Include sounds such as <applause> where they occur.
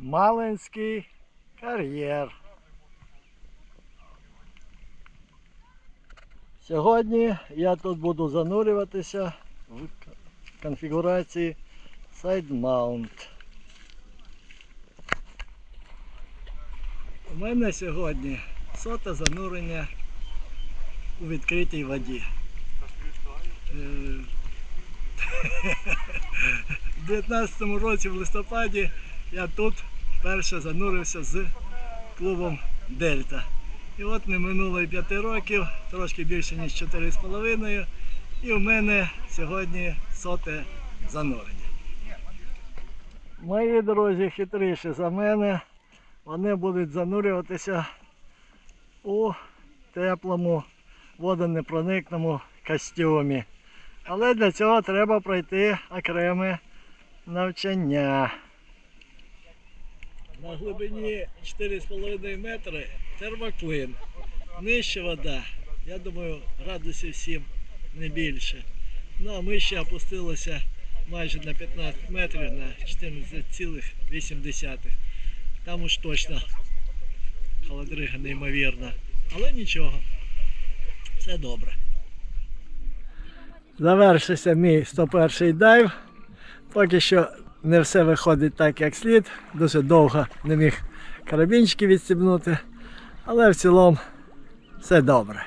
Малинський кар'єр. Сьогодні я тут буду занурюватися в конфігурації Mount. У мене сьогодні соте занурення у відкритій воді. Е, <laughs> У 19-му році в листопаді я тут вперше занурився з клубом Дельта. І от не минуло і 5 років, трошки більше ніж 4,5. І у мене сьогодні соте занурення. Мої друзі хитріші за мене. Вони будуть занурюватися у теплому водонепроникному костюмі. Але для цього треба пройти окреме навчання. На глибині 4,5 метри термоклин. Нижче вода, я думаю, градусів 7 не більше. Ну а ми ще опустилися майже на 15 метрів на 14,8. Там уж точно холодрига неймовірна. Але нічого, все добре. Завершився мій 101 дайв. Поки що не все виходить так, як слід. Дуже довго не міг карабінчики відстібнути. Але в цілому все добре.